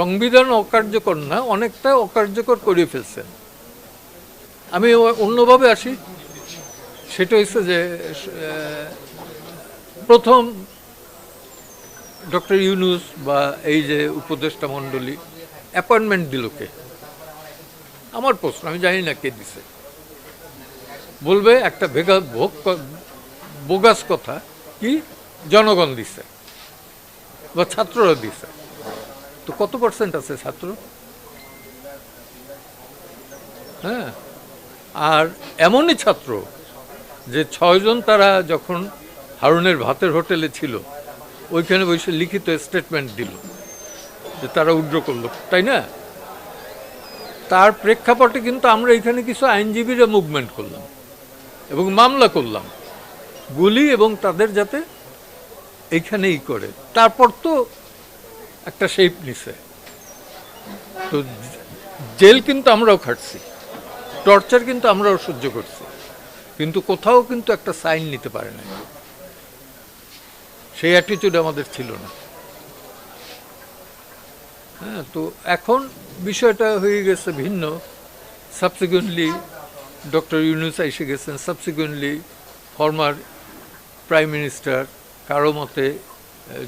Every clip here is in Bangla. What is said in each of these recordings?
সংবিধান অকার্যকর না, অনেকটা অকার্যকর করে ফেলছেন। আমি অন্যভাবে আসি, সেটা হচ্ছে যে প্রথম ডক্টর ইউনুস বা এই যে উপদেষ্টা মণ্ডলী অ্যাপয়েন্টমেন্ট দিল কে? আমার প্রশ্ন, আমি জানি না কে দিছে। বলবে একটা ভেগা ভোগ, বোগাস কথা, কি? জনগণ দিছে বা ছাত্ররা দিছে। তো কত পার্সেন্ট আছে ছাত্র? হ্যাঁ। আর এমনই ছাত্র যে ছয়জন তারা যখন হারুনের ভাতের হোটেলে ছিল, ওইখানে বসে লিখিত স্টেটমেন্ট দিল যে তারা উগ্র করল, তাই না? তার প্রেক্ষাপটে কিন্তু আমরা এখানে কিছু আইনজীবীরা মুভমেন্ট করলাম এবং মামলা করলাম, গুলি এবং তাদের যাতে এখানেই করে। তারপর তো একটা শেপ নিছে। তো জেল কিন্তু আমরাও খাটছি টর্চার কিন্তু আমরাও সহ্য করছি, কিন্তু কোথাও কিন্তু একটা সাইন নিতে পারে না সেই অ্যাটিটিউড আমাদের ছিল না। হ্যাঁ তো এখন বিষয়টা হয়ে গেছে ভিন্ন। সাবসিকুয়েন্টলি ডক্টর ইউনুস এসে গেছেন। সাবসিকুয়েন্টলি ফর্মার প্রাইম মিনিস্টার কারও মতে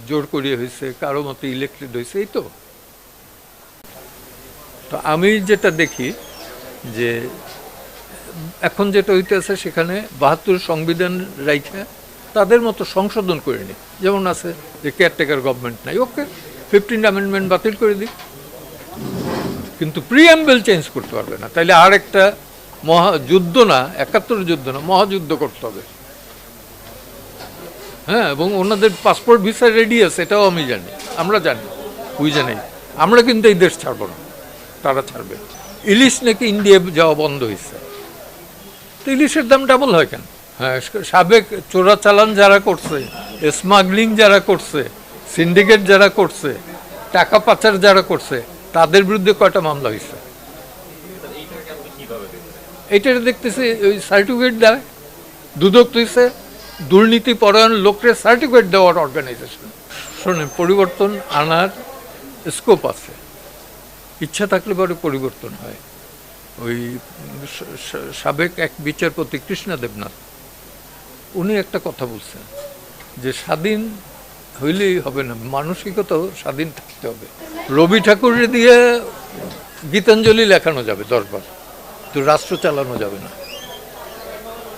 জোর করিয়ে হয়েছে কারও মতে ইলেক্টেড হয়েছে এই তো। তো আমি যেটা দেখি যে, এখন যেটা হইতেছে সেখানে বাহাত্তর সংবিধান রাইখা তাদের মতো সংশোধন করে নি। যেমন আছে যে কেয়ারটেকার গভর্নমেন্ট নাই, ওকে ফিফটিন অ্যামেন্ডমেন্ট বাতিল করে দিই কিন্তু প্রিএম্বেল চেঞ্জ করতে পারবে না। তাইলে আর একটা মহা, যুদ্ধ না, একাত্তর যুদ্ধ না, মহাযুদ্ধ করতে হবে। হ্যাঁ এবং ওনাদের পাসপোর্ট ভিসা রেডি আছে, এটাও আমি জানি, আমরা জানি, বুঝে নেই। আমরা কিন্তু এই দেশ ছাড়বো না, তারা ছাড়বে। ইলিশ নাকি ইন্ডিয়া যাওয়া বন্ধ হয়েছে। তো ইলিশের দাম ডাবল হয় কেন? হ্যাঁ সাবেক চোরাচালান যারা করছে স্মাগলিং যারা করছে সিন্ডিকেট যারা করছে, টাকা পাচার যারা করছে, তাদের বিরুদ্ধে কয়টা মামলা হয়েছে? এটা দেখতেছি, ওই সার্টিফিকেট দেয় দুদক হয়েছে দুর্নীতি পরায়ণ লোককে সার্টিফিকেট দেওয়ার অর্গানাইজেশন শোনেন, পরিবর্তন আনার স্কোপ আছে। ইচ্ছা থাকলে পরে পরিবর্তন হয়। ওই সাবেক এক বিচারপতি কৃষ্ণা দেবনাথ, উনি একটা কথা বলছেন যে স্বাধীন হইলেই হবে না, মানসিকতাও স্বাধীন থাকতে হবে। রবি ঠাকুরের দিয়ে গীতাঞ্জলি লেখানো যাবে দরবার তো রাষ্ট্র চালানো যাবে না।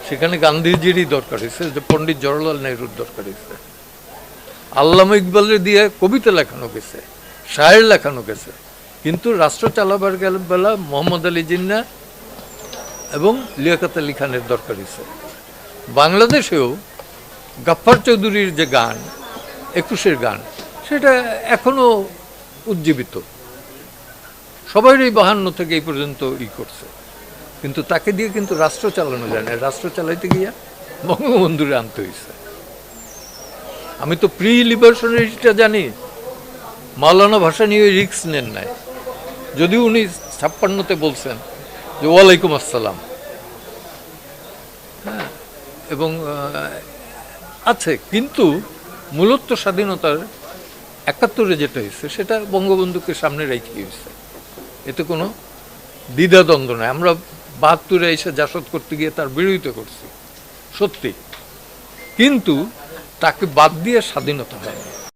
সেখানে গান্ধীজিরই দরকার হয়েছে, যে পণ্ডিত জওয়াহরলাল নেহরুর দরকার হয়েছে। আল্লামা ইকবালের দিয়ে কবিতা লেখানো গেছে, শায়ের লেখানো গেছে। কিন্তু রাষ্ট্র চালাবার গেল বেলা মোহাম্মদ আলী জিন্না এবং লিয়াকাত আলী খানের দরকার হয়েছে। বাংলাদেশেও গাফফার চৌধুরীর যে গান, একুশের গান, সেটা এখনও উজ্জীবিত। সবাই বাহান্ন থেকে এই পর্যন্ত ই করছে। কিন্তু তাকে দিয়ে কিন্তু রাষ্ট্র চালানো যায় না। রাষ্ট্র চালাইতে গিয়া বঙ্গবন্ধুরে আনতে হয়েছে আমি তো প্রি লিবারেশনারিটা জানি। মাওলানা ভাষা নিয়ে রিক্স নেন নাই। যদিও উনি ছাপ্পান্নতে বলছেন যে, ওয়ালাইকুম আসসালাম। হ্যাঁ এবং আছে, কিন্তু মূলত স্বাধীনতার একাত্তরে যেটা হয়েছে সেটা বঙ্গবন্ধুকে সামনে রেখে হয়েছে এতে কোনো দ্বিধাদ্বন্দ্ব নয় আমরা বাহাত্তরে এসে জাসদ করতে গিয়ে তার বিরোধিতা করছি। সত্যি। কিন্তু তাকে বাদ দিয়ে স্বাধীনতা হয়নি